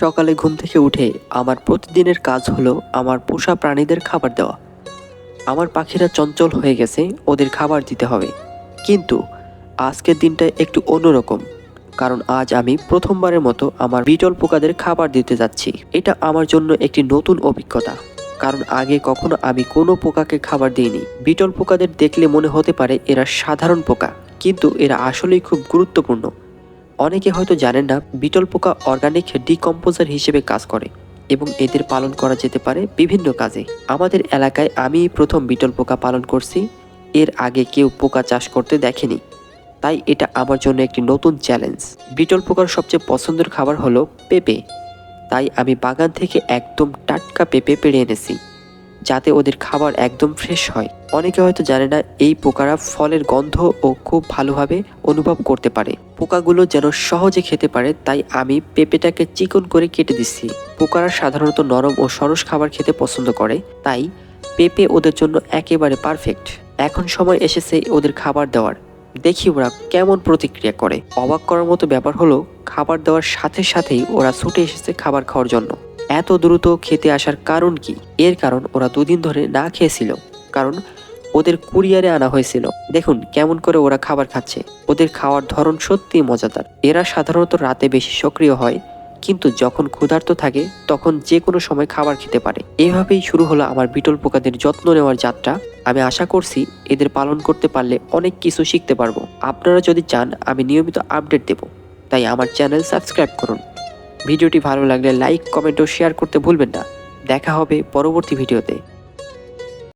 সকালে ঘুম থেকে উঠে আমার প্রতিদিনের কাজ হলো আমার পোষা প্রাণীদের খাবার দেওয়া। আমার পাখিরা চঞ্চল হয়ে গেছে, ওদের খাবার দিতে হবে। কিন্তু আজকের দিনটা একটু অন্যরকম, কারণ আজ আমি প্রথমবারের মতো আমার বিটল পোকাদের খাবার দিতে যাচ্ছি। এটা আমার জন্য একটি নতুন অভিজ্ঞতা, কারণ আগে কখনো আমি কোনো পোকাকে খাবার দিইনি। বিটল পোকাদের দেখলে মনে হতে পারে এরা সাধারণ পোকা, কিন্তু এরা আসলেই খুব গুরুত্বপূর্ণ। অনেকে হয়তো জানেন না বিটল পোকা অর্গানিক ডিকম্পোজার হিসেবে কাজ করে এবং এদের পালন করা যেতে পারে বিভিন্ন কাজে। আমাদের এলাকায় আমি প্রথম বিটল পোকা পালন করছি, এর আগে কেউ পোকা চাষ করতে দেখেনি। তাই এটা আমার জন্য একটি নতুন চ্যালেঞ্জ বিটল পোকার সবচেয়ে পছন্দের খাবার হলো পেঁপে। তাই আমি বাগান থেকে একদম টাটকা পেঁপে পেড়ে এনেছি। যাতে ওদের খাবার একদম ফ্রেশ হয়। অনেকে হয়তো জানে না, এই পোকারা ফলের গন্ধ ও খুব ভালোভাবে অনুভব করতে পারে। পোকাগুলো যেন সহজে খেতে পারে, তাই আমি পেঁপেটাকে চিকন করে কেটে দিচ্ছি। পোকারা সাধারণত নরম ও সরস খাবার খেতে পছন্দ করে, তাই পেঁপে ওদের জন্য একেবারে পারফেক্ট এখন সময় এসেছে ওদের খাবার দেওয়ার। দেখি ওরা কেমন প্রতিক্রিয়া করে। অবাক করার মতো ব্যাপার হলো, খাবার দেওয়ার সাথে সাথেই ওরা ছুটে এসেছে খাবার খাওয়ার জন্য। এত দ্রুত খেতে আসার কারণ কি? এর কারণ ওরা দুদিন ধরে না খেয়েছিল। কারণ ওদের কুরিয়ারে আনা হয়েছিল। দেখুন কেমন করে ওরা খাবার খাচ্ছে। ওদের খাওয়ার ধরন সত্যিই মজাদার। এরা সাধারণত রাতে বেশি সক্রিয় হয়, কিন্তু যখন ক্ষুধার্ত থাকে, তখন যে কোনো সময় খাবার খেতে পারে। এভাবেই শুরু হলো আমার বিটল পোকাদের যত্ন নেওয়ার যাত্রা। আমি আশা করছি এদের পালন করতে পারলে অনেক কিছু শিখতে পারব। আপনারা যদি চান, আমি নিয়মিত আপডেট দেব। তাই আমার চ্যানেল সাবস্ক্রাইব করুন। ভিডিওটি ভালো লাগলে লাইক কমেন্ট ও শেয়ার করতে ভুলবেন না। দেখা হবে পরবর্তী ভিডিওতে।